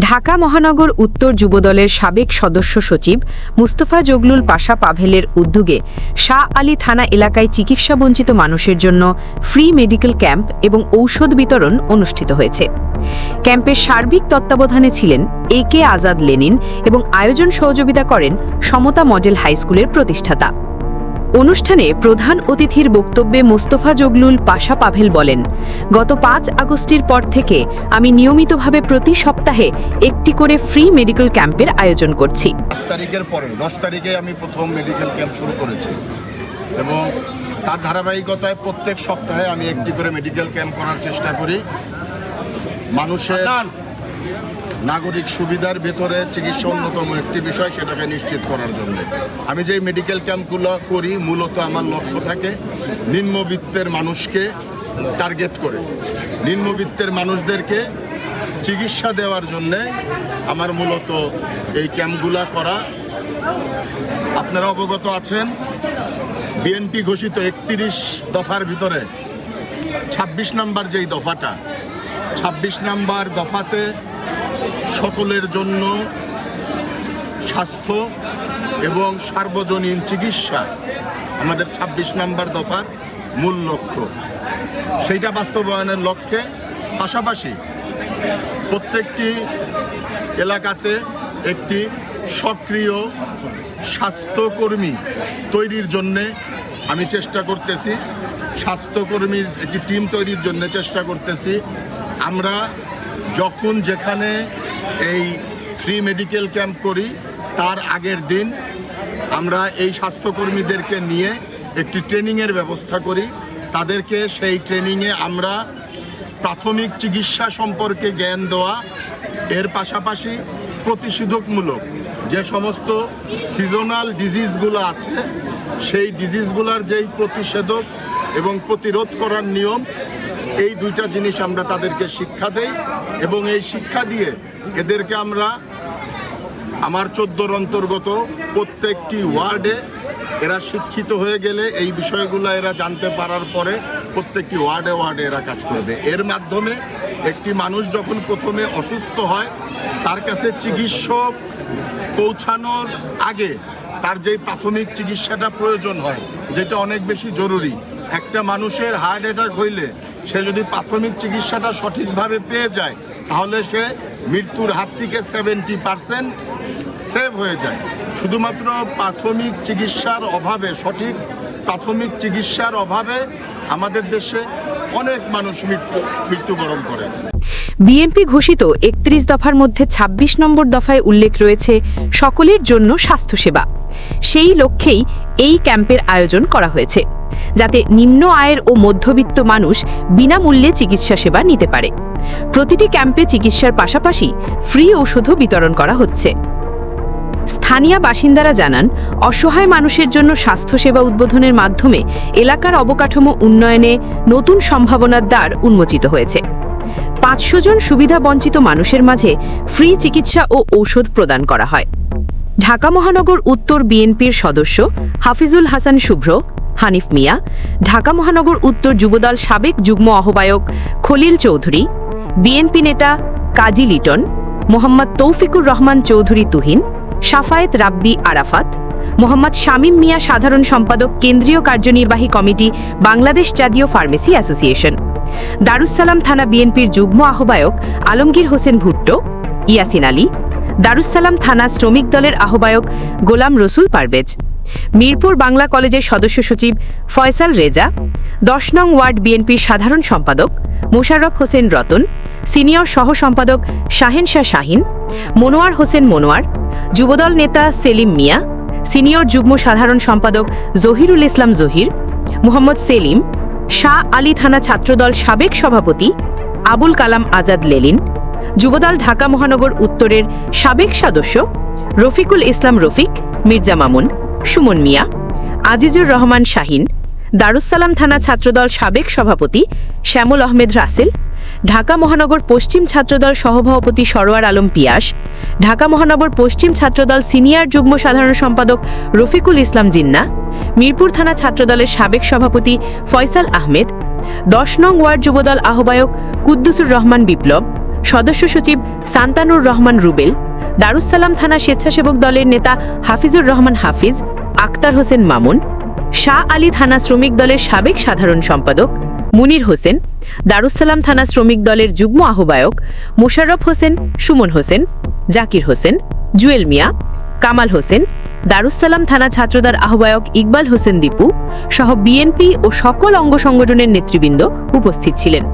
ঢাকা মহানগর উত্তর যুবদলের সাবেক সদস্য সচিব মুস্তফা জগলুল পাশা পাভেলের উদ্যোগে শাহ আলী থানা এলাকায় চিকিৎসাবঞ্চিত মানুষের জন্য ফ্রি মেডিকেল ক্যাম্প এবং ঔষধ বিতরণ অনুষ্ঠিত হয়েছে। ক্যাম্পের সার্বিক তত্ত্বাবধানে ছিলেন এ কে আজাদ লেনিন এবং আয়োজন সহযোগিতা করেন সমতা মডেল হাইস্কুলের প্রতিষ্ঠাতা। অনুষ্ঠানে প্রধান অতিথির বক্তব্যে মোস্তফা জগলুল পাশা পাভেল বলেন গত পাঁচ আগস্টের পর থেকে আমি নিয়মিতভাবে প্রতি সপ্তাহে একটি করে ফ্রি মেডিকেল ক্যাম্পের আয়োজন করছি। পাঁচ তারিখের পরে দশ তারিখে আমি প্রথম মেডিকেল ক্যাম্প শুরু করেছি এবং তার ধারাবাহিকতায় প্রত্যেক সপ্তাহে আমি একটি করে মেডিকেল ক্যাম্প করার চেষ্টা করি। মানুষের নাগরিক সুবিধার ভেতরে চিকিৎসা অন্যতম একটি বিষয় সেটাকে নিশ্চিত করার জন্য। আমি যেই মেডিকেল ক্যাম্পগুলো করি, মূলত আমার লক্ষ্য থাকে নিম্নবিত্তের মানুষকে টার্গেট করে। নিম্নবিত্তের মানুষদেরকে চিকিৎসা দেওয়ার জন্যে আমার মূলত এই ক্যাম্পগুলা করা। আপনারা অবগত আছেন বিএনপি ঘোষিত একত্রিশ দফার ভিতরে ২৬ নাম্বার যেই দফাটা ২৬ নাম্বার দফাতে সকলের জন্য স্বাস্থ্য এবং সার্বজনীন চিকিৎসা আমাদের ২৬ নাম্বার দফার মূল লক্ষ্য। সেইটা বাস্তবায়নের লক্ষ্যে পাশাপাশি প্রত্যেকটি এলাকাতে একটি সক্রিয় স্বাস্থ্যকর্মী তৈরির জন্যে আমি চেষ্টা করতেছি। স্বাস্থ্যকর্মীর একটি টিম তৈরির জন্য চেষ্টা করতেছি। আমরা যখন যেখানে এই ফ্রি মেডিকেল ক্যাম্প করি। তার আগের দিন আমরা এই স্বাস্থ্যকর্মীদেরকে নিয়ে একটি ট্রেনিংয়ের ব্যবস্থা করি। তাদেরকে সেই ট্রেনিংয়ে আমরা প্রাথমিক চিকিৎসা সম্পর্কে জ্ঞান দেওয়া, এর পাশাপাশি প্রতিষেধকমূলক যে সমস্ত সিজনাল ডিজিজগুলো আছে, সেই ডিজিজগুলোর যেই প্রতিষেধক এবং প্রতিরোধ করার নিয়ম, এই দুইটা জিনিস আমরা তাদেরকে শিক্ষা দেই এবং এই শিক্ষা দিয়ে এদেরকে আমরা আমার চোদ্দোর অন্তর্গত প্রত্যেকটি ওয়ার্ডে এরা শিক্ষিত হয়ে গেলে এই বিষয়গুলো এরা জানতে পারার পরে প্রত্যেকটি ওয়ার্ডে ওয়ার্ডে এরা কাজ করবে এর মাধ্যমে একটি মানুষ যখন প্রথমে অসুস্থ হয়, তার কাছে চিকিৎসক পৌঁছানোর আগে তার যেই প্রাথমিক চিকিৎসাটা প্রয়োজন হয়, যেটা অনেক বেশি জরুরি। একটা মানুষের হার্ট অ্যাটাক হইলে সে যদি প্রাথমিক চিকিৎসাটা সঠিকভাবে পেয়ে যায়, তাহলে সে মৃত্যুর হাত থেকে সেভেন্টি পার্সেন্ট সেভ হয়ে যায়। শুধুমাত্র প্রাথমিক চিকিৎসার অভাবে, সঠিক প্রাথমিক চিকিৎসার অভাবে আমাদের দেশে অনেক মানুষ মৃত্যু, মৃত্যুবরণ করে। বিএনপি ঘোষিত একত্রিশ দফার মধ্যে ২৬ নম্বর দফায় উল্লেখ রয়েছে সকলের জন্য স্বাস্থ্যসেবা। সেই লক্ষ্যেই এই ক্যাম্পের আয়োজন করা হয়েছে, যাতে নিম্ন আয়ের ও মধ্যবিত্ত মানুষ বিনামূল্যে চিকিৎসা সেবা নিতে পারে। প্রতিটি ক্যাম্পে চিকিৎসার পাশাপাশি ফ্রি ঔষধও বিতরণ করা হচ্ছে। স্থানীয় বাসিন্দারা জানান, অসহায় মানুষের জন্য স্বাস্থ্যসেবা উদ্বোধনের মাধ্যমে এলাকার অবকাঠামো উন্নয়নে নতুন সম্ভাবনার দ্বার উন্মোচিত হয়েছে। পাঁচশো জন সুবিধা বঞ্চিত মানুষের মাঝে ফ্রি চিকিৎসা ও ঔষধ প্রদান করা হয়। ঢাকা মহানগর উত্তর বিএনপির সদস্য হাফিজুল হাসান শুভ্র, হানিফ মিয়া, ঢাকা মহানগর উত্তর যুবদল সাবেক যুগ্ম আহ্বায়ক খলিল চৌধুরী, বিএনপি নেতা কাজী লিটন, মোহাম্মদ তৌফিকুর রহমান চৌধুরী তুহিন, সাফায়েত রাব্বি আরাফাত, মোহাম্মদ শামীম মিয়া সাধারণ সম্পাদক কেন্দ্রীয় কার্যনির্বাহী কমিটি বাংলাদেশ জাতীয় ফার্মেসি অ্যাসোসিয়েশন। দারুসালাম থানা বিএনপির যুগ্ম আহ্বায়ক আলমগীর হোসেন ভুট্টো, ইয়াসিন আলী। দারুসালাম থানা শ্রমিক দলের আহ্বায়ক গোলাম রসুল পারভেজ। মিরপুর বাংলা কলেজের সদস্য সচিব ফয়সাল রেজা। দশ নং ওয়ার্ড বিএনপির সাধারণ সম্পাদক মোশাররফ হোসেন রতন। সিনিয়র সহ সম্পাদক শাহেন শাহ শাহিন। মনোয়ার হোসেন মনোয়ার। যুবদল নেতা সেলিম মিয়া। সিনিয়র যুগ্ম সাধারণ সম্পাদক জহিরুল ইসলাম জহির। মোহাম্মদ সেলিম। শাহ আলী থানা ছাত্রদল সাবেক সভাপতি আবুল কালাম আজাদ লেলিন, যুবদল ঢাকা মহানগর উত্তরের সাবেক সদস্য রফিকুল ইসলাম রফিক, মির্জা মামুন, সুমন মিয়া, আজিজুর রহমান শাহিন দারুসালাম থানা ছাত্রদল সাবেক সভাপতি শ্যামল আহমেদ রাসেল ঢাকা মহানগর পশ্চিম ছাত্রদল সহসভাপতি সরোয়ার আলম পিয়াস, ঢাকা মহানগর পশ্চিম ছাত্রদল সিনিয়র যুগ্ম সাধারণ সম্পাদক রফিকুল ইসলাম জিন্না, মিরপুর থানা ছাত্রদলের সাবেক সভাপতি ফয়সাল আহমেদ, দশ নং ওয়ার্ড যুবদল আহ্বায়ক কুদ্দুসুর রহমান বিপ্লব, সদস্য সচিব সান্তানুর রহমান রুবেল দারুসালাম থানা স্বেচ্ছাসেবক দলের নেতা হাফিজুর রহমান হাফিজ, আক্তার হোসেন মামুন, শাহ আলী থানা শ্রমিক দলের সাবেক সাধারণ সম্পাদক মুনির হোসেন দারুসালাম থানা শ্রমিক দলের যুগ্ম আহ্বায়ক মোশাররফ হোসেন, সুমন হোসেন, জাকির হোসেন, জুয়েল মিয়া, কামাল হোসেন দারুসালাম থানা ছাত্রদার আহ্বায়ক ইকবাল হোসেন দীপু সহ বিএনপি ও সকল অঙ্গ সংগঠনের নেতৃবৃন্দ উপস্থিত ছিলেন।